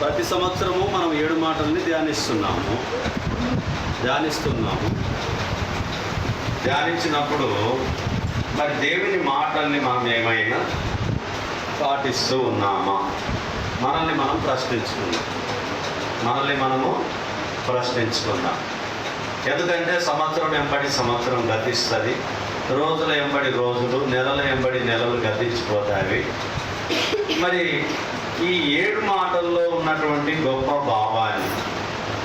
ప్రతి సంవత్సరము మనం ఏడు మాటల్ని ధ్యానిస్తున్నాము. ధ్యానిస్తున్నాము. ధ్యానించినప్పుడు మరి దేవుని మాటల్ని మనం ఏమైనా పాటిస్తూ ఉన్నామా? మనల్ని మనం ప్రశ్నించుకుందాం. మనల్ని మనము ప్రశ్నించుకుందాం. ఎందుకంటే సంవత్సరం ఎంబడి సంవత్సరం గతిస్తుంది. రోజుల ఎంబడి రోజులు నెలల ఎంబడి నెలలు గతించిపోతాయి. మరి ఈ ఏడు మాటల్లో ఉన్నటువంటి గొప్ప భావాన్ని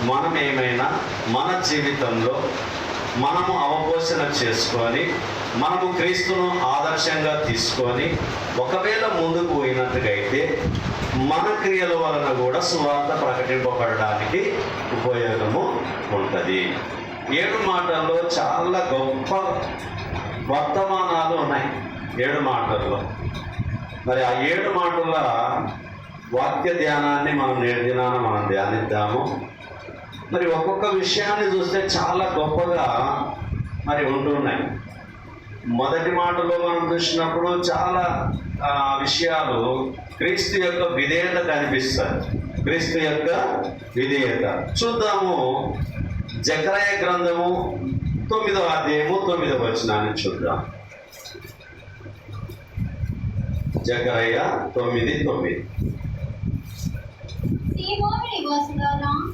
మనం ఏమైనా మన జీవితంలో మనము అవపోషణ చేసుకొని మనము క్రీస్తును ఆదర్శంగా తీసుకొని ఒకవేళ ముందుకు పోయినట్టుగైతే మన క్రియల వలన కూడా సువార్త ప్రకటింపబడడానికి ఉపయోగము ఉంటుంది. ఏడు మాటల్లో చాలా గొప్ప వర్తమానాలు ఉన్నాయి. ఏడు మాటల్లో. మరి ఆ ఏడు మాటల వాక్య ధ్యానాన్ని మనం నేటి దినాన మనం ధ్యానిద్దాము. మరి ఒక్కొక్క విషయాన్ని చూస్తే చాలా గొప్పగా మరి ఉంటున్నాయి. మొదటి మాటలో మనం చూసినప్పుడు చాలా విషయాలు క్రీస్తు యొక్క విధేయత కనిపిస్తుంది క్రీస్తు యొక్క విధేయత. చూద్దాము జకరాయ గ్రంథము తొమ్మిదవ అధ్యాయము తొమ్మిదవ వచనాన్ని చూద్దాం. జకరయ్య తొమ్మిది తొమ్మిది. సీమోను నివాసులారా.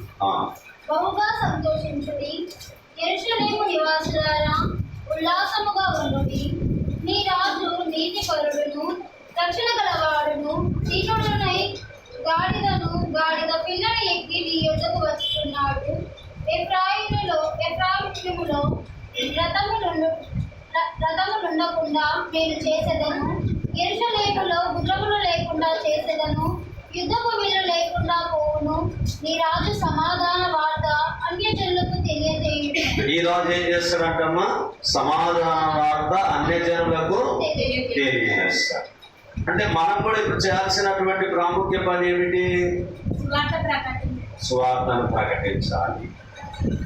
బహుగా సంతోషించుడి. యెరూషలేము నివాసులారా ఉల్లాసముగా ఉండుడి. నీ రాజు నీతిపరుడును రక్షణ గలవాడును దీనుడునై గాడిదను గాడిద పిల్లని ఎక్కి నీ యొద్దకు వస్తున్నాడు. ఎఫ్రాయిములో ఎఫ్రాయిములో రథములు రథములుండకుండా నేను చేసేదను. ఎరుషలేములో గుర్రములు లేకుండా చేసేదను. యుద్ధపు విల్లు లేకుండా పోవును. నీ రాజు సమాధాన వార్త అన్యజనులకు తెలియజేయుడు ఈ రోజు ఏం చేస్తాడంటమ్మా? సమాధాన వార్త అన్య జనులకు తెలియజేస్తాడు. అంటే మనం కూడా ఇప్పుడు చేయాల్సినటువంటి ప్రాముఖ్య పని ఏమిటి? స్వార్థను ప్రకటించాలి.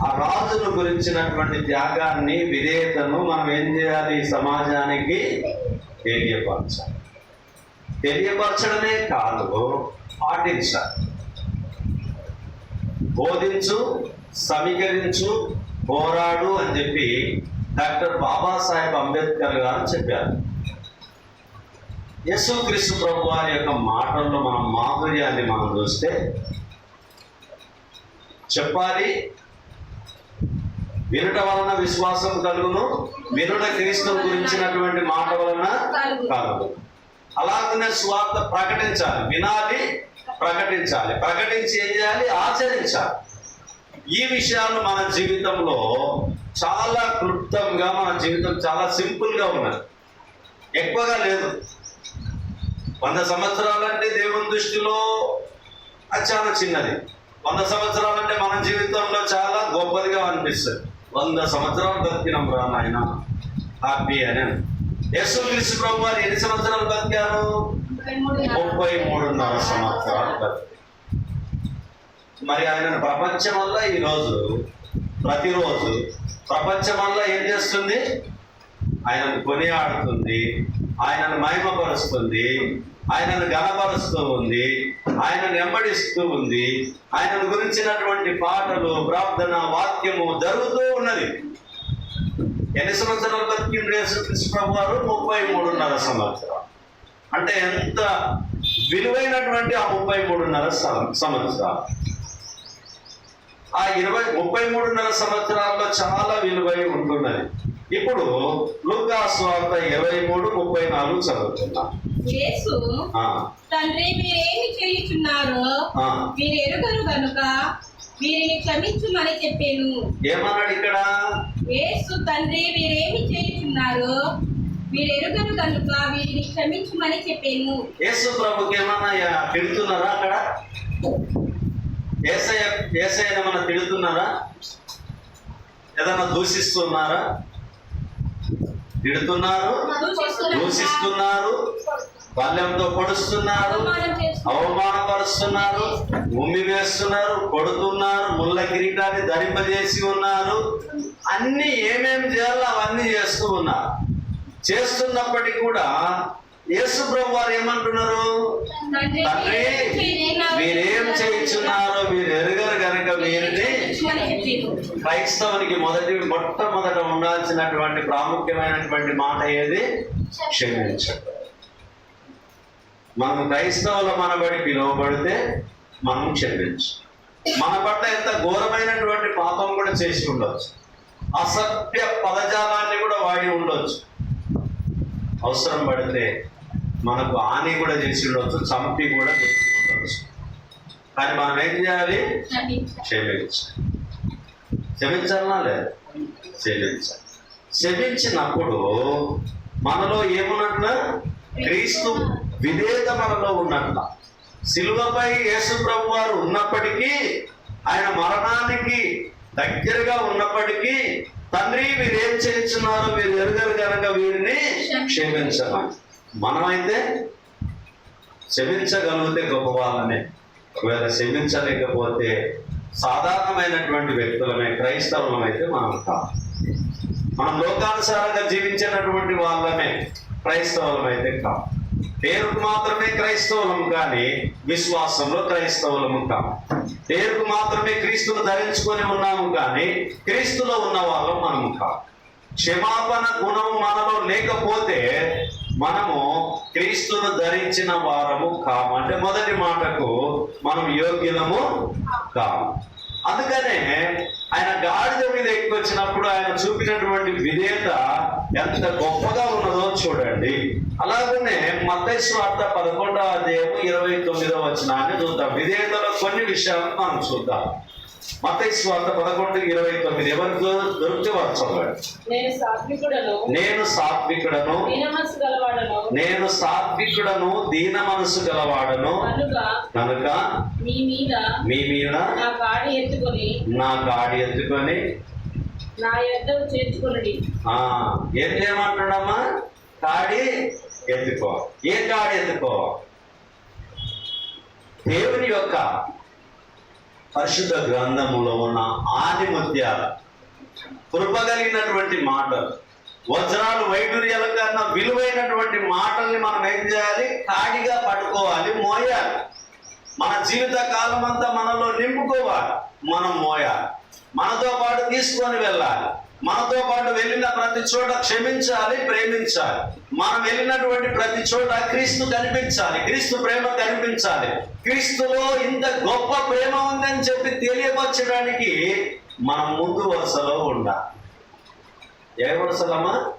ఆ రాజును గురించినటువంటి త్యాగాన్ని విధేయతను మనం ఏం చేయాలి? సమాజానికి తెలియపరచాలి. తెలియపరచడమే కాదు. పాటించాలి బోధించు సమీకరించు పోరాడు అని చెప్పి డాక్టర్ బాబాసాహెబ్ అంబేద్కర్ గారు చెప్పారు. యేసుక్రీస్తు ప్రభు వారి యొక్క మాటల్లో మనం మాధుర్యాన్ని మనం చూస్తే చెప్పాలి వినుట వలన విశ్వాసం కలుగును వినుట క్రీస్తు గురించినటువంటి మాట వలన కలుగు అలాగనే స్వార్థ ప్రకటించాలి. వినాలి ప్రకటించాలి. ప్రకటించి ఏం చేయాలి? ఆచరించాలి. ఈ విషయాలు మన జీవితంలో చాలా క్లుప్తంగా మన జీవితం చాలా సింపుల్గా ఉన్నది. ఎక్కువగా లేదు. వంద సంవత్సరాలంటే దేవుని దృష్టిలో అది చాలా చిన్నది. వంద సంవత్సరాలంటే మన జీవితంలో చాలా గొప్పదిగా అనిపిస్తుంది. వంద సంవత్సరాలు బతికినాం రా నాయన. హ్యాపీ అని యేసు క్రీస్తు ప్రభు వారు ఎన్ని సంవత్సరాలు బతికారు? ముప్పై మూడున్నర సంవత్సరాలు బతికారు. మరి ఆయన ప్రపంచం వల్ల ఈరోజు ప్రతిరోజు ప్రపంచం వల్ల ఏం చేస్తుంది? ఆయనను కొనియాడుతుంది ఆయనను మహిమపరుస్తుంది ఆయనను గణపరుస్తూ ఉంది ఆయనను వెంబడిస్తూ ఉంది ఆయనను గురించినటువంటి పాటలు ప్రార్థన వాక్యము జరుగుతూ ఉన్నది. ఎన్ని సంవత్సరాలు బతికిండు ప్రభు వారు ముప్పై మూడున్నర సంవత్సరం అంటే ఎంత విలువైనటువంటి ఆ ముప్పై మూడున్నర సంవత్సరాలు. ఆ ఇరవై ముప్పై మూడున్నర సంవత్సరాల్లో చాలా విలువై ఉంటున్నది. ఇప్పుడు లూకా స్వార్థ ఇరవై మూడు ముప్పై నాలుగు చదువుతున్నాం. యేసు తండ్రి మీరేమి చేయుచున్నారో. మీరు ఎరుగరు గనుక వీరిని క్షమించుమని చెప్పాను. ఏమన్నాడు ఇక్కడ? యేసు తండ్రి మీరేమి చేయుచున్నారో మీరు ఎరుగరు కనుక వీరిని క్షమించుమని చెప్పాను. యేసు ప్రభుకి ఏమన్నా తిడుతున్నారా అక్కడ? ఏసయ ఏసయ్య ఏమన్నా తిడుతున్నారా? ఏదన్నా దూషిస్తున్నారా? తిడుతున్నారు? దూషిస్తున్నారు? పల్లెంతో పొడుస్తున్నారు అవమానపరుస్తున్నారు ఉమ్మి వేస్తున్నారు కొడుతున్నారు ముళ్ళ కిరీటాన్ని ధరింపజేసి ఉన్నారు. అన్ని ఏమేమి చేయాలో అవన్నీ చేస్తూ ఉన్నారు. చేస్తున్నప్పటికీ కూడా యేసు ప్రభు వారు ఏమంటున్నారు? తండ్రి మీరేం చేయించున్నారో మీరు ఎరగరు కనుక వీరిని క్రైస్తవునికి మొదటి మొట్టమొదట ఉండాల్సినటువంటి ప్రాముఖ్యమైనటువంటి మాట ఏది? క్షమించడం. మనం క్రైస్తవుల మనబడి పిలువబడితే మనం క్షమించు. మన పట్ల ఎంత ఘోరమైనటువంటి పాపం కూడా చేసి ఉండొచ్చు. అసభ్య పదజాలాన్ని కూడా వాడి ఉండొచ్చు. అవసరం పడితే మనకు హాని కూడా చేసి ఉండొచ్చు చంపి కూడా చేసి ఉండొచ్చు. కానీ మనం ఏం చేయాలి? క్షమించాలి. క్షమించాలనా లేదు? క్షమించాలి. క్షమించినప్పుడు మనలో ఏమున్నట్లు క్రీస్తు విధేయత మనలో ఉన్నట్ల సిలువపై యేసు ప్రభు వారు ఉన్నప్పటికీ ఆయన మరణానికి దగ్గరగా ఉన్నప్పటికీ తండ్రి వీరు ఏం చేయించున్నారో మీరు ఎరుగరు కనుక వీరిని క్షమించమని. మనమైతే క్షమించగలిగితే గొప్ప వాళ్ళనే ఒకవేళ క్షమించలేకపోతే సాధారణమైనటువంటి వ్యక్తులమే క్రైస్తవులమైతే మనం కాదు. మనం లోకానుసారంగా జీవించినటువంటి వాళ్ళమే. క్రైస్తవులం అయితే కాం పేరుకు మాత్రమే క్రైస్తవులం కానీ విశ్వాసంలో క్రైస్తవులము కాం పేరుకు మాత్రమే క్రీస్తును ధరించుకొని ఉన్నాము కానీ క్రీస్తులో ఉన్న వాళ్ళం మనము కాం క్షమాపణ గుణం మనలో లేకపోతే మనము క్రీస్తును ధరించిన వారము కాము అంటే మొదటి మాటకు మనం యోగ్యులము కాము. అందుకనే ఆయన గాడిద మీద ఎక్కువ వచ్చినప్పుడు ఆయన చూపినటువంటి విధేయత ఎంత గొప్పగా ఉన్నదో చూడండి. అలాగనే మత్తయి వార్త పదకొండవ అధ్యాయం ఇరవై తొమ్మిదవ వచనాన్ని చూద్దాం. విధేయతలో కొన్ని విషయాలను మనం చూద్దాం. మత్తయి వార్త పదకొండు ఇరవై తొమ్మిది ఎవరికి దొరికితే వారు చదవండి. నేను సాత్వికుడను. నేను సాత్వికుడను. దీన మనసు గలవాడను. కనుక మీ మీద మీ మీద నా కాడి ఎత్తుకొని నా గాడి ఎత్తుకొని నా యొద్దకు ఆ ఏం చేయమంటున్నామా కాడి ఎత్తుకో. ఏ కాడి ఎత్తుకో? దేవుని యొక్క పరిశుద్ధ గ్రంథములో ఉన్న ఆదిముత్యాలు కృపగలిగినటువంటి మాటలు వజ్రాలు వైడూర్యాల కన్నా విలువైనటువంటి మాటల్ని మనం ఏం చేయాలి? కాడిగా పట్టుకోవాలి మోయాలి. మన జీవిత కాలం అంతా మనలో నింపుకోవాలి మనం మోయాలి. మనతో పాటు తీసుకొని వెళ్ళాలి. మనతో పాటు వెళ్ళిన ప్రతి చోట క్షమించాలి ప్రేమించాలి. మనం వెళ్ళినటువంటి ప్రతి చోట క్రీస్తు కనిపించాలి క్రీస్తు ప్రేమ కనిపించాలి. క్రీస్తులో ఇంత గొప్ప ప్రేమ ఉందని చెప్పి తెలియపరచడానికి మనం ముందు వరుసలో ఉండాలి. ఏ వరుసలమ్మా?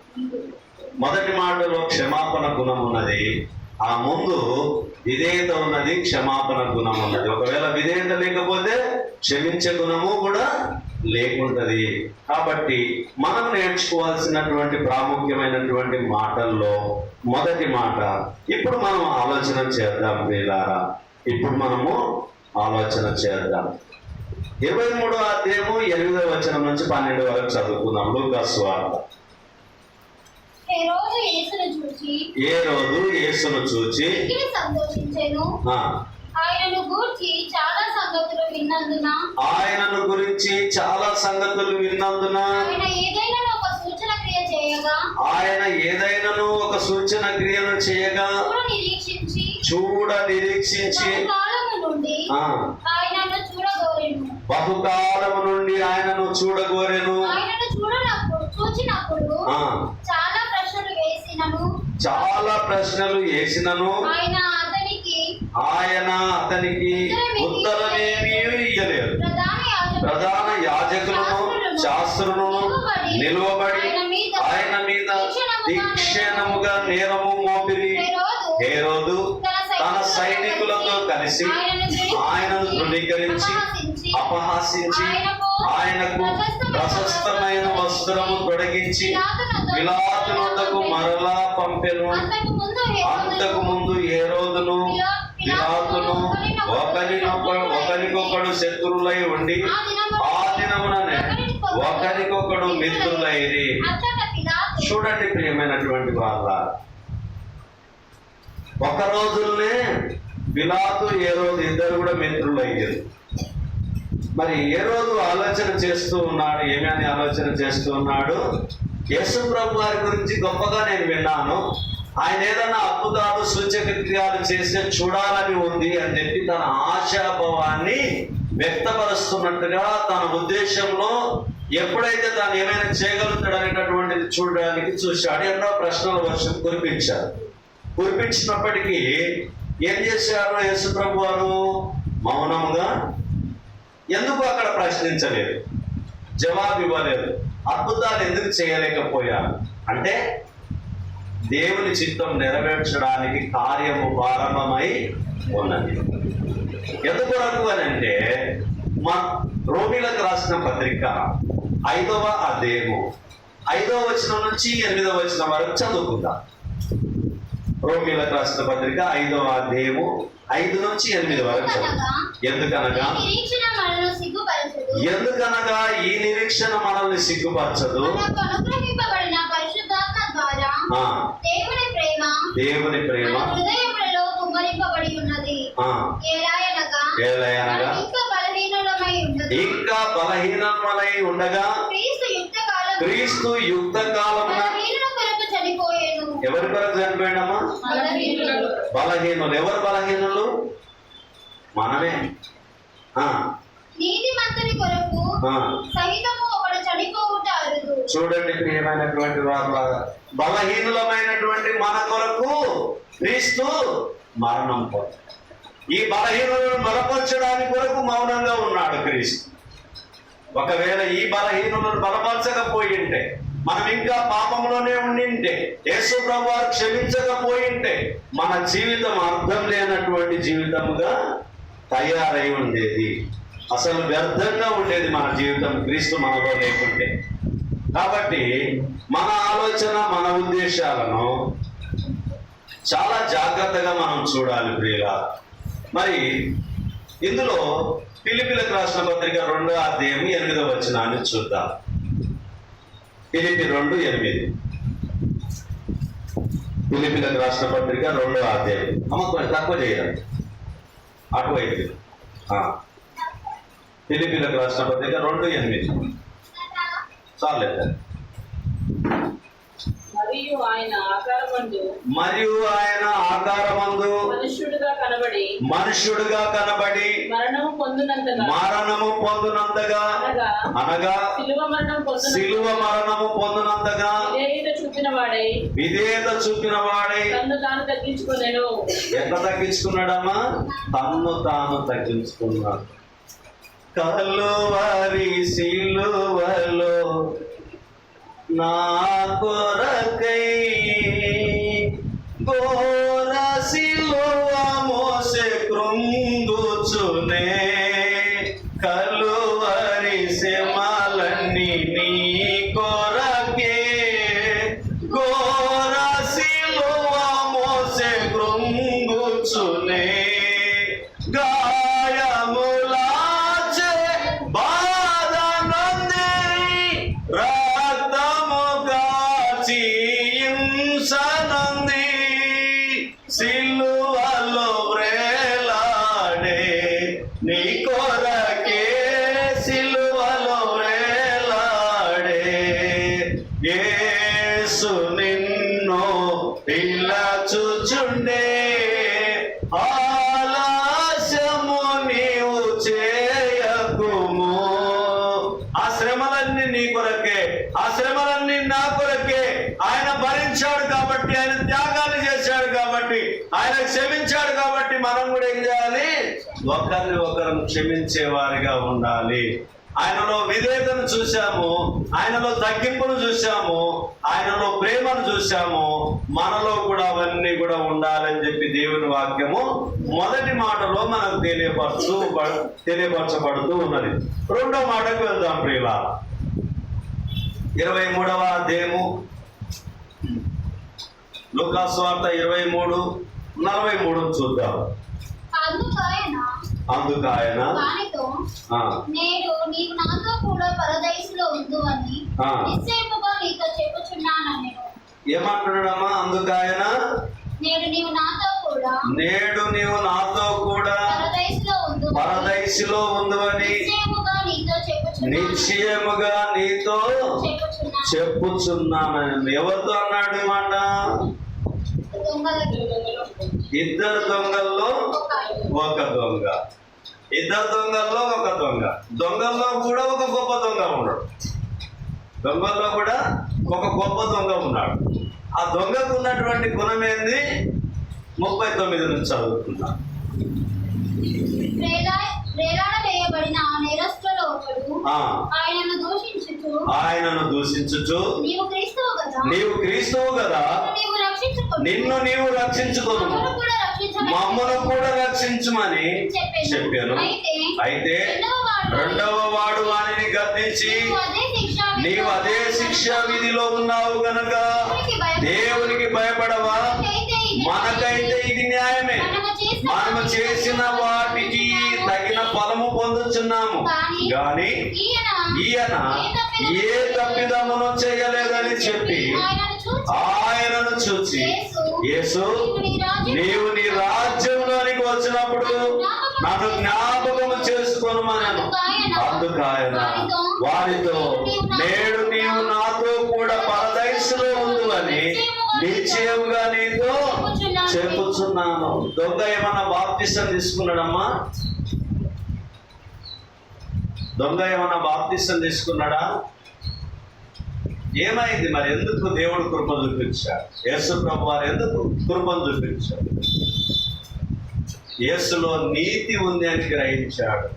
మొదటి మాటలో క్షమాపణ గుణం ఉన్నది. ఆ ముందు విధేయత ఉన్నది క్షమాపణ గుణం ఉన్నది. ఒకవేళ విధేయత లేకపోతే క్షమించే గుణము కూడా లేకుంటది. కాబట్టి మనం నేర్చుకోవాల్సినటువంటి ప్రాముఖ్యమైనటువంటి మాటల్లో మొదటి మాట ఇప్పుడు మనం ఆలోచన చేద్దాం ప్రియులారా. ఇప్పుడు మనము ఆలోచన చేద్దాం. ఇరవై మూడో అధ్యాయము ఎనిమిదవ వచనం నుంచి పన్నెండు వరకు చదువుకుందాం. లూకాసు వార్త ఏ రోజు యేసును చూచి ఏ రోజు యేసును చూచి సంతోషించెను? ఆయనను గూర్చి చాలా సంగతులు విన్నందున. ఆయనను గురించి చాలా సంగతులు విన్నందున. ఆయన ఏదైనా ఒక సూచన క్రియ చేయగా. ఆయన ఏదైనాను ఒక సూచన క్రియను చేయగా. చూడ నిరీక్షించి. చూడ నిరీక్షించి కాలము నుండి ఆ. ఆయనను చూడగోరెను. బహుకాలము నుండి ఆయనను చూడగోరెను. ఆయనను చూడనప్పుడు చూచినప్పుడు ఆ. చాలా ప్రశ్నలు వేసినను. చాలా ప్రశ్నలు వేసినను. ఆయన ఆయన అతనికి ఉత్తరమేమీ ఇయ్యలేదు. ప్రధాన యాజకులను శాస్త్రులను నిలువబడి ఆయన మీద తీక్షణముగా నేరము మోపిరి. హేరోదు తన సైనికులతో కలిసి ఆయనను ధృవీకరించి అపహాసించి ఆయనకు ప్రశస్తమైన వస్త్రము తొడిగించి విలాతునొద్దకు మరలా పంపెను. అంతకు ముందు ఏ రోజును విలాతును ఒకరినొక ఒకరికొకడు శత్రువులై ఉండి ఆ దినముననే ఒకరికొకడు మిత్రులైరి. చూడండి ప్రియమైనటువంటి వాళ్ళ ఒక రోజుల్నే పిలాతు ఏ రోజు ఇద్దరు కూడా మిత్రులు అయ్యారు మరి ఏ రోజు ఆలోచన చేస్తూ ఉన్నాడు ఏమని ఆలోచన చేస్తూ ఉన్నాడు? యేసు ప్రభు వారి గురించి గొప్పగా నేను విన్నాను. ఆయన ఏదైనా అద్భుతాలు సూచక చేసి చూడాలని ఉంది అని చెప్పి తన ఆశాభావాన్ని వ్యక్తపరుస్తున్నట్టుగా తన ఉద్దేశంలో ఎప్పుడైతే తాను ఏమైనా చేయగలుగుతాడు అనేటటువంటిది చూడడానికి చూశాడు. ఎన్నో ప్రశ్నల వర్షం కురిపించారు. కురిపించినప్పటికీ ఏం చేశారు యేసుప్రభు వారు మౌనంగా ఎందుకు అక్కడ ప్రశ్నించలేదు? జవాబు ఇవ్వలేదు. అద్భుతాలు ఎందుకు చేయలేకపోయారు? అంటే దేవుని చిత్తం నెరవేర్చడానికి కార్యము ప్రారంభమై ఉన్నది. ఎందుకొరకు అని అంటే మా రోమిలకు రాసిన పత్రిక ఐదవ అధ్యాయము ఐదవ వచనం నుంచి ఎనిమిదవ వచనం వరకు చదువుకుందాం. రోమిలకు రాసిన పత్రిక ఐదవ అధ్యాయము ఐదు నుంచి ఎనిమిది వరకు చదువు ఎందుకనగా? ఎందుకనగా? ఈ నిరీక్షణ మనల్ని సిగ్గుపరచదు మనకు అనుగ్రహింపబడిన పరిశుద్ధాత్మ ద్వారా ఆ, దేవుని ప్రేమ దేవుని ప్రేమ హృదయములలో కుమ్మరింపబడి ఉన్నది. ఇంకా బలహీనమై ఉండగా. క్రీస్తు యుక్త కాలం క్రీస్తు యుక్త కాలమున బలహీనుల కొరకు చనిపోయాను. ఎవరి కొరకు చనిపోయినామా బలహీనులు. ఎవరు బలహీనులు? మనమే. నీతిమంతుని కొరకు. సహితము చూడండి ప్రియమైనటువంటి వారు బలహీనులమైనటువంటి మన కొరకు క్రీస్తు మరణం పొందాడు. ఈ బలహీనులను బలపరచడానికి కొరకు మౌనంగా ఉన్నాడు క్రీస్తు. ఒకవేళ ఈ బలహీనులను బలపరచకపోయింటే మనం ఇంకా పాపంలోనే ఉండింటే యేసు ప్రభు క్షమించకపోయింటే మన జీవితం అర్థం లేనటువంటి జీవితముగా తయారై ఉండేది. అసలు వ్యర్థంగా ఉండేది మన జీవితం క్రీస్తు మనలో లేకుంటే. కాబట్టి మన ఆలోచన మన ఉద్దేశాలను చాలా జాగ్రత్తగా మనం చూడాలి ప్రియుల మరి ఇందులో పిలిపిలకు రాసిన పత్రిక రెండో అధ్యాయం ఎనిమిదో వచనాన్ని చూద్దాం. పిలిపి రెండు ఎనిమిది. పిలిపిలకు రాసిన పత్రిక రెండో అధ్యాయం. అమ్మ తక్కువ చేయాలి అటువైపు ఆ. పిలిపిలకు రాసిన పత్రిక రెండు ఎనిమిది. చాలేదు మరియు ఆయన ఆకారమందు మరియు ఆయన ఆకారమందు మనుష్యుడుగా కనబడి మనుష్యుడుగా కనబడి మరణము పొందినంతగా మరణము పొందునంతగా అనగా శిలువ మరణము పొందునంతగా విధేయత చూపిన వాడై విధేయత చూపిన వాడై తన్ను తాను తగ్గించుకునేను ఎంత తగ్గించుకున్నాడమ్మా? తన్ను తాను తగ్గించుకున్నాడు. కలువరి శిలువలో నా కొరకై గో మనం కూడా ఏం చేయాలి? ఒకరిని ఒకరు క్షమించే వారిగా ఉండాలి. ఆయనలో విధేయతను చూశాము ఆయనలో తగ్గింపును చూశాము ఆయనలో ప్రేమను చూశాము మనలో కూడా అవన్నీ కూడా ఉండాలని చెప్పి దేవుని వాక్యము మొదటి మాటలో మనకు తెలియపరచు తెలియపరచబడుతూ ఉన్నది. రెండో మాటకు వెళ్దాం ప్రియుల. ఇరవై మూడవ అధ్యాయము. లుకాస్వార్త ఇరవై మూడు. నలభై మూడు చూద్దాం. అందుకు ఆయన నేడు నీవు నాతో కూడా పరదైసులో ఉండు అని. నిశ్చయముగా నీతో చెప్పుచున్నాను నేను. ఏమంటున్నాడమ్మా? అందుకు ఆయన నేడు నీవు నాతో కూడా నేడు నీవు నాతో కూడా ఉందని నిశ్చయముగా నీతో చెప్పుచున్నాను. ఎవరితో అన్నాడు మాట? ఇద్దరు దొంగల్లో ఒక దొంగ. ఇద్దరు దొంగల్లో ఒక దొంగ. దొంగల్లో కూడా ఒక గొప్ప దొంగ ఉన్నాడు. దొంగల్లో కూడా ఒక గొప్ప దొంగ ఉన్నాడు. ఆ దొంగకు ఉన్నటువంటి గుణం ఏంది? ముప్పై తొమ్మిది నుంచి దూషించుచు ఆయనను దూషించుచు నీవు క్రీస్తువు కదా. నిన్ను నీవు రక్షించుకోను. మమ్మను కూడా రక్షించమని చెప్పాను. అయితే రెండవ వాడు వానిని గద్దించి నీవు అదే శిక్ష విధిలో ఉన్నావు గనక. దేవునికి భయపడవా? మనకైతే ఇది న్యాయమే. మనము చేసిన వాటికి తగిన ఫలము పొందుచున్నాము. గాని ఈయన ఈయన ఏ తప్పిదమును చేయలేదని చెప్పి ఆయనను చూచి యేసు నీవు నీ రాజ్యంలోనికి వచ్చినప్పుడు నన్ను జ్ఞాపకము చేసుకొనుమనను. అందుకు ఆయన వారితో నేడు నీవు నాతో కూడా పరదైసులో ఉందని నిశ్చయముగా నీతో చెప్పుచున్నాను. దొంగ ఏమన్నా బాప్తిష్టం తీసుకున్నాడమ్మా? దొంగ ఏమన్నా బాప్తిష్టం తీసుకున్నాడా? ఏమైంది మరి? ఎందుకు దేవుడు కృపను చూపించాడు? యేసు ప్రభు వారు ఎందుకు కృపను చూపించాడు యేసులో నీతి ఉంది అని గ్రహించాడు.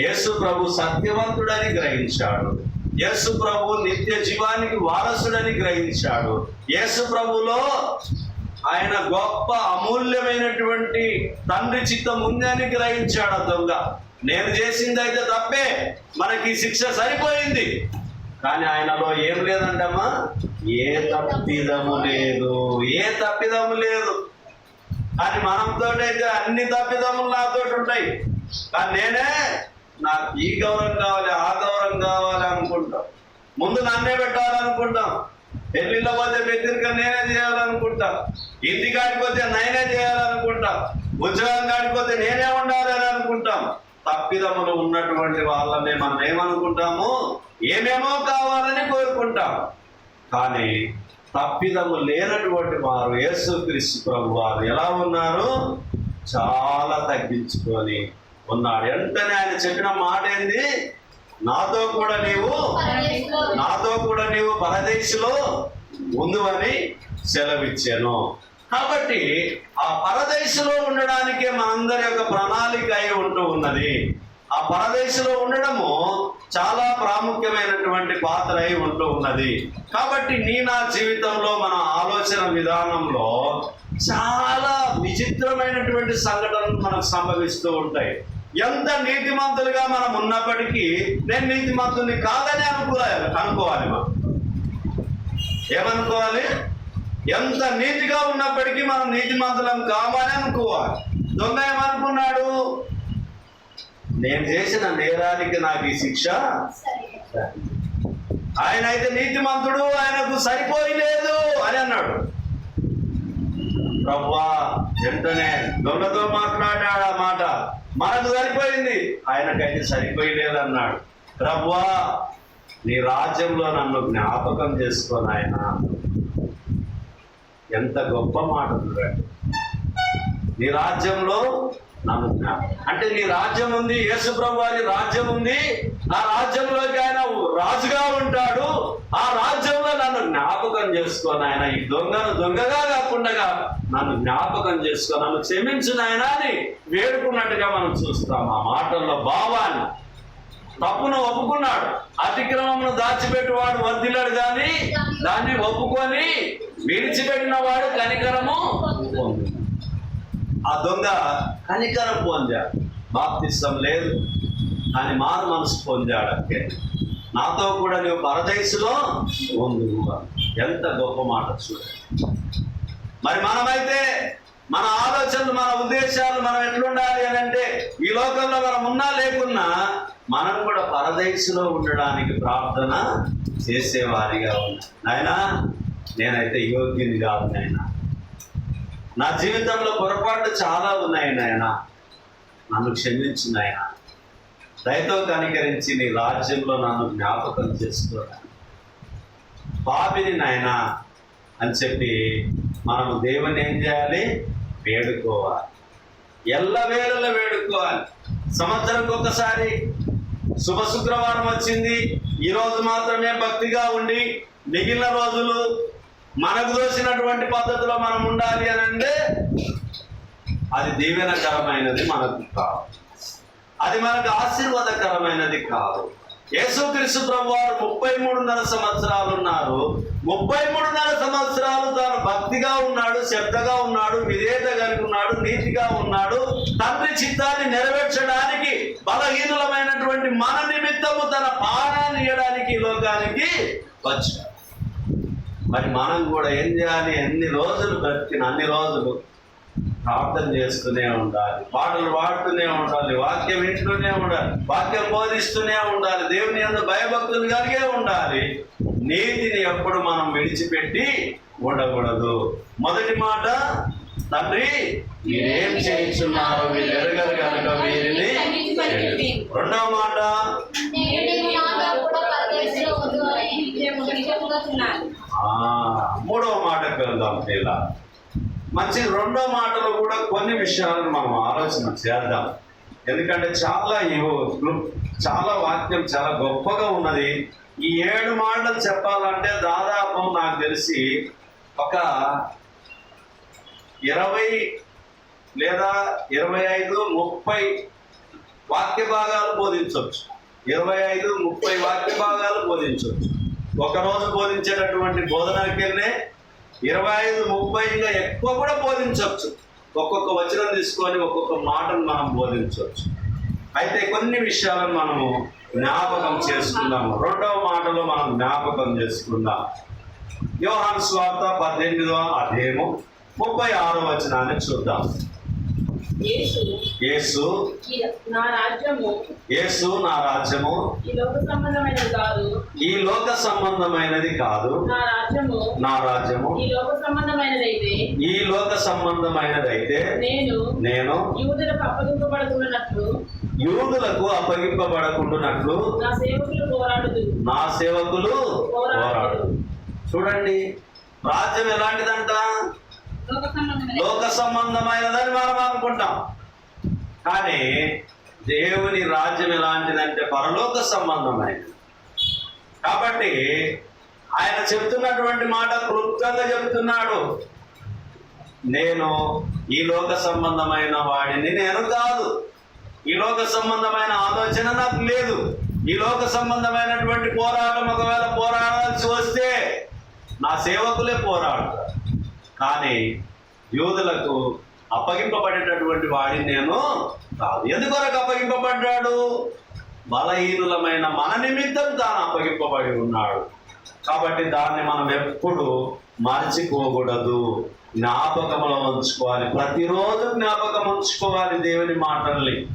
యేసు ప్రభు సత్యవంతుడని గ్రహించాడు. యేసు ప్రభు నిత్య జీవానికి వారసుడని గ్రహించాడు. యేసు ప్రభులో ఆయన గొప్ప అమూల్యమైనటువంటి తండ్రి చిత్తం ఉంది అని గ్రహించాడు దొంగ. నేను చేసింది అయితే తప్పే. మనకి శిక్ష సరిపోయింది. కానీ ఆయనలో ఏం లేదంటమ్మా? ఏ తప్పిదము లేదు. ఏ తప్పిదము లేదు. కానీ మనంతో అయితే అన్ని తప్పిదములు నాతో ఉంటాయి కానీ నేనే నాకు ఈ గౌరవం కావాలి ఆ గౌరవం కావాలి అనుకుంటాం. ముందు నన్నే పెట్టాలనుకుంటాం. పెళ్ళిలో పోతే పెద్దరిక నేనే చేయాలనుకుంటాం. ఇంటి కాడికి పోతే నేనే చేయాలనుకుంటాం. ఉద్యోగం కాడికి పోతే నేనే ఉండాలని అనుకుంటాం. తప్పిదములు ఉన్నటువంటి వాళ్ళని మనం ఏమనుకుంటాము ఏమేమో కావాలని కోరుకుంటాం. కానీ తప్పిదము లేనటువంటి వారు యేసుక్రీస్తు ప్రభు వారు ఎలా ఉన్నారు చాలా తగ్గించుకొని ఉన్నాడు. వెంటనే ఆయన చెప్పిన మాట ఏంది? నాతో కూడా నీవు నాతో కూడా నీవు పరదేశిలో ఉందువని సెలవిచ్చాను. కాబట్టి ఆ పరదేశంలో ఉండడానికే మనందరి యొక్క ప్రణాళిక అయి ఉంటూ ఉన్నది. ఆ పరదేశంలో ఉండడము చాలా ప్రాముఖ్యమైనటువంటి పాత్ర అయి ఉంటూ ఉన్నది. కాబట్టి నీ నా జీవితంలో మన ఆలోచన విధానంలో చాలా విచిత్రమైనటువంటి సంఘటనలు మనకు సంభవిస్తూ ఉంటాయి. ఎంత నీతిమంతులుగా మనం ఉన్నప్పటికీ నేను నీతిమంతుని కాదని అనుకోవాలి అనుకోవాలి మనం. ఏమనుకోవాలి? ఎంత నీతిగా ఉన్నప్పటికీ మనం నీతిమంతులం కావాలి అనుకోవాలి. దొంగ ఏమనుకున్నాడు? నేను చేసిన నేరానికి నాకు ఈ శిక్ష ఆయన అయితే నీతిమంతుడు ఆయనకు సరిపోయలేదు అని అన్నాడు. ప్రవ్వా వెంటనే దొంగతో మాట్లాడాడు ఆ మాట. మనకు సరిపోయింది. ఆయనకైతే సరిపోయలేదు అన్నాడు. ప్రవ్వా నీ రాజ్యంలో నన్ను జ్ఞాపకం చేసుకొని ఆయన ఎంత గొప్ప మాట చూడండి. నీ రాజ్యంలో నన్ను జ్ఞాపకం. అంటే నీ రాజ్యం ఉంది యేసు వారి రాజ్యం ఉంది. ఆ రాజ్యంలోకి ఆయన రాజుగా ఉంటాడు. ఆ రాజ్యంలో నన్ను జ్ఞాపకం చేసుకొని ఆయన ఈ దొంగను దొంగగా కాకుండా నన్ను జ్ఞాపకం చేసుకొని నన్ను క్షమించు ఆయన అని వేడుకున్నట్టుగా మనం చూస్తాం. ఆ మాటల్లో భావాన్ని. తప్పును ఒప్పుకున్నాడు. అతిక్రమమును దాచిపెట్టువాడు వద్దిలాడు కానీ దాన్ని ఒప్పుకొని విడిచిపెట్టిన వాడు కనికరము ఆ దొంగ కనికరం పొందాడు. బాప్తిష్టం లేదు అని మారు మనసు పొందాడు అంటే నాతో కూడా నువ్వు పరదేశులో ఉంది ఎంత గొప్ప మాట చూడండి మరి మనమైతే మన ఆలోచనలు మన ఉద్దేశాలు మనం ఎట్లుండాలి అని అంటే ఈ లోకంలో మనం ఉన్నా లేకున్నా మనం కూడా పరదేశంలో ఉండడానికి ప్రార్థన చేసేవారిగా ఉన్నాం. నాయనా నేనైతే యోగ్యుని కాదు నాయన. నా జీవితంలో పొరపాట్లు చాలా ఉన్నాయి నాయన. నన్ను క్షమించు నాయన. దయతో కనికరించి నీ రాజ్యంలో నన్ను జ్ఞాపకం చేసుకోరా పాపిని నాయన అని చెప్పి మనం దేవుని ఏం చేయాలి? వేడుకోవాలి. ఎల్లవేళలో వేడుకోవాలి. సంవత్సరంకి ఒకసారి శుభ శుక్రవారం వచ్చింది. ఈరోజు మాత్రమే భక్తిగా ఉండి మిగిలిన రోజులు మనకు దోసినటువంటి పద్ధతిలో మనం ఉండాలి అని అంటే అది దీవెనకరమైనది మనకు కాదు. అది మనకు ఆశీర్వాదకరమైనది కాదు. యేసుక్రీస్తు ప్రభు వారు ముప్పై మూడున్నర సంవత్సరాలు ఉన్నారు. ముప్పై మూడున్నర సంవత్సరాలు తాను భక్తిగా ఉన్నాడు శ్రద్ధగా ఉన్నాడు విధేయత కలిగి ఉన్నాడు నీతిగా ఉన్నాడు. తండ్రి చిత్తాన్ని నెరవేర్చడానికి బలహీనులమైనటువంటి మన నిమిత్తము తన పానాన్ని ఇవ్వడానికి లోకానికి వచ్చాడు. మరి మనం కూడా ఏం చేయాలి? ఎన్ని రోజులు బ్రతికిన అన్ని రోజులు ప్రార్థన చేస్తూనే ఉండాలి. పాటలు పాడుతూనే ఉండాలి. వాక్యం ఇంట్లోనే ఉండాలి. వాక్యం బోధిస్తూనే ఉండాలి. దేవుని అందు భయభక్తులు కలిగే ఉండాలి. నీతిని ఎప్పుడు మనం విడిచిపెట్టి ఉండకూడదు. మొదటి మాట తండ్రి మీరేం చేయించున్నారో మీరు ఎరగరు కనుక వీరిని రెండవ మాట మూడవ మాటకు వెళ్దాం ఇలా మంచి రెండో మాటలో కూడా కొన్ని విషయాలను మనం ఆలోచన చేద్దాం. ఎందుకంటే చాలా చాలా వాక్యం చాలా గొప్పగా ఉన్నది. ఈ ఏడు మాటలు చెప్పాలంటే దాదాపు నాకు తెలిసి ఒక ఇరవై లేదా ఇరవై ఐదు ముప్పై వాక్య భాగాలు బోధించవచ్చు. ఇరవై ఐదు ముప్పై వాక్య భాగాలు బోధించవచ్చు. ఒకరోజు బోధించేటటువంటి బోధనకెళ్ళే ఇరవై ఐదు ముప్పై ఇంకా ఎక్కువ కూడా బోధించవచ్చు. ఒక్కొక్క వచనం తీసుకొని ఒక్కొక్క మాటను మనం బోధించవచ్చు. అయితే కొన్ని విషయాలను మనము జ్ఞాపకం చేసుకుందాము. రెండవ మాటలో మనం జ్ఞాపకం చేసుకుందాం. యోహాన్ స్వార్త పద్దెనిమిదవ అధ్యాయము ముప్పై ఆరో వచనాన్ని చూద్దాం. యేసు నా రాజ్యము యేసు నా రాజ్యము ఈ లోక సంబంధమైనది కాదు. ఈ లోక సంబంధమైనది కాదు. నా రాజ్యము నా రాజ్యము ఈ లోక సంబంధమైనదైతే ఈ లోక సంబంధమైనదైతే నేను నేను యూదులకు అప్పగింపబడుతున్నట్లు యూదులకు అప్పగింపబడకుండానట్లు నా సేవకులు నా సేవకులు పోరాడు చూడండి రాజ్యం ఎలాంటిదంట? లోక సంబంధమైన దాన్ని సంబంధమైనదని మనం అనుకుంటాం. కానీ దేవుని రాజ్యం ఎలాంటిదంటే పరలోక సంబంధమైనది. కాబట్టి ఆయన చెప్తున్నటువంటి మాట క్లుప్తంగా చెప్తున్నాడు. నేను ఈ లోక సంబంధమైన వాడిని నేను కాదు. ఈ లోక సంబంధమైన ఆలోచన నాకు లేదు. ఈ లోక సంబంధమైనటువంటి పోరాటం ఒకవేళ పోరాడాల్సి వస్తే నా సేవకులే పోరాడతారు. కానీ యోధులకు అప్పగింపబడేటటువంటి వాడిని నేను కాదు. ఎందుకొరకు అప్పగింపబడ్డాడు? బలహీనులమైన మన నిమిత్తం తాను అప్పగింపబడి ఉన్నాడు. కాబట్టి దాన్ని మనం ఎప్పుడు మర్చిపోకూడదు. జ్ఞాపకంలో ఉంచుకోవాలి. ప్రతిరోజు జ్ఞాపకం ఉంచుకోవాలి దేవుని మాటల్ని.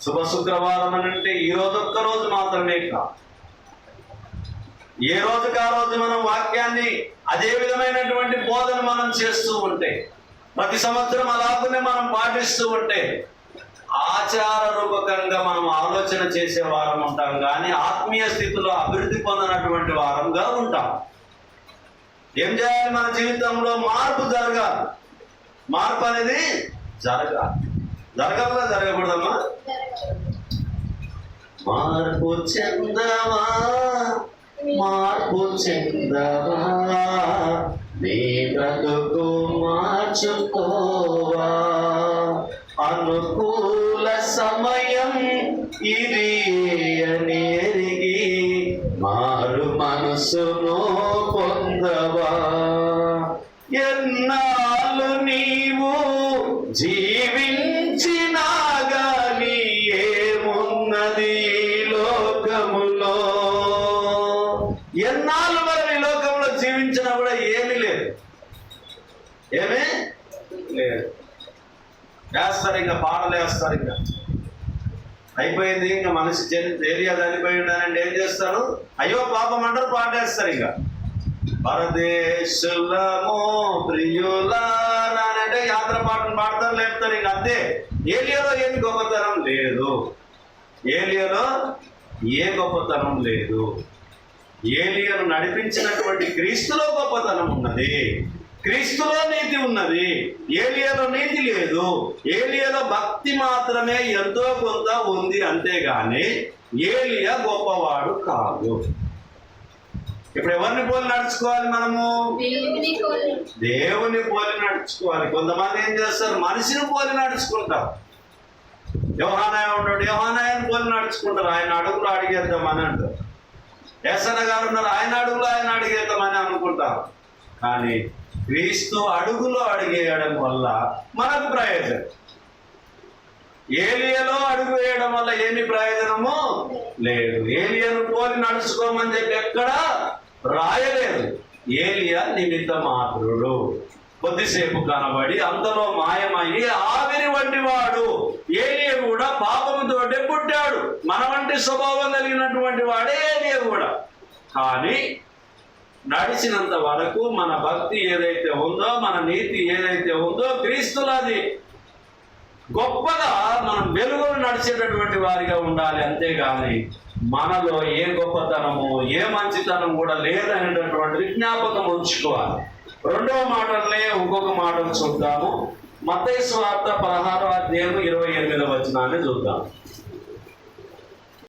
శుభ శుక్రవారం అని అంటే ఈ రోజు ఒక్క రోజు మాత్రమే కాదు. ఏ రోజుకి ఆ రోజు మనం వాక్యాన్ని అదే విధమైనటువంటి బోధన మనం చేస్తూ ఉంటే ప్రతి సంవత్సరం అలాగనే మనం పాటిస్తూ ఉంటే ఆచార రూపకంగా మనం ఆలోచన చేసే వారం ఉంటాం కానీ ఆత్మీయ స్థితిలో అభివృద్ధి పొందినటువంటి వారంగా ఉంటాం. ఏం చేయాలి మన జీవితంలో? మార్పు జరగాలి. మార్పు అనేది జరగాలి. జరగాలా జరగకూడదమ్మా? మార్పు చెందవా మార్పు చెందవా నీ బ్రతుకు మార్చుకోవా అనుకూల సమయం ఇది అని ఎరిగి మారు మనసు చేస్తారు ఇంకా అయిపోయింది ఇంకా మనిషి జరి- ఏరియా చనిపోయింది అని ఏం చేస్తారు? అయ్యో పాపం అంటారు పాటేస్తారు ఇక ఇంకా పరదేశులమో ప్రియులారా యాత్ర పాటలు పాడతారు లేపుతారు ఇంకా అంతే. ఏలియాలో ఏమి గొప్పతనం లేదు. ఏలియాలో ఏ గొప్పతనం లేదు. ఏలియను నడిపించినటువంటి క్రీస్తులో గొప్పతనం ఉన్నది. క్రీస్తులో నీతి ఉన్నది. ఏలియాలో నీతి లేదు. ఏలియాలో భక్తి మాత్రమే ఎంతో కొంత ఉంది అంతేగాని ఏలియా గొప్పవాడు కాదు. ఇప్పుడు ఎవరిని పోలి నడుచుకోవాలి మనము? దేవుని పోలి. నడుచుకోవాలి. కొంతమంది ఏం చేస్తారు? మనిషిని పోలి నడుచుకుంటారు. యోహానాయ ఉంటాడు యోహానాయని పోలి నడుచుకుంటారు. ఆయన అడుగులు అడిగేద్దామని అంటారు. ఎస్ఎన్ గారు ఉన్నారు. ఆయన అడుగులు ఆయన అడిగేద్దామని అనుకుంటారు. కానీ క్రీస్తు అడుగులో అడిగేయడం వల్ల మనకు ప్రయోజనం. ఏలియలో అడుగు వేయడం వల్ల ఏమి ప్రయోజనము? లేదు. ఏలియను పోలి నడుచుకోమని చెప్పి ఎక్కడా? రాయలేదు. ఏలియా నిమిత్త మాతృడు కొద్దిసేపు కనబడి అంతలో మాయమయ్యి ఆవిరి వంటి వాడు ఏలియ కూడా పాపముతోటే పుట్టాడు. మన వంటి స్వభావం కలిగినటువంటి వాడే ఏలియ కూడా. కానీ నడిచినంత వరకు మన భక్తి ఏదైతే ఉందో మన నీతి ఏదైతే ఉందో క్రీస్తులది. గొప్పగా మనం వెలుగులు నడిచేటటువంటి వారిగా ఉండాలి అంతేగాని మనలో ఏ గొప్పతనము ఏ మంచితనం కూడా లేదనేటటువంటి విజ్ఞాపకం ఉంచుకోవాలి. రెండవ మాటలనే ఇంకొక మాటను చూద్దాము. మతైసు వార్త పదహారో అధ్యాయం ఇరవై ఎనిమిదవ వచనాన్ని చూద్దాం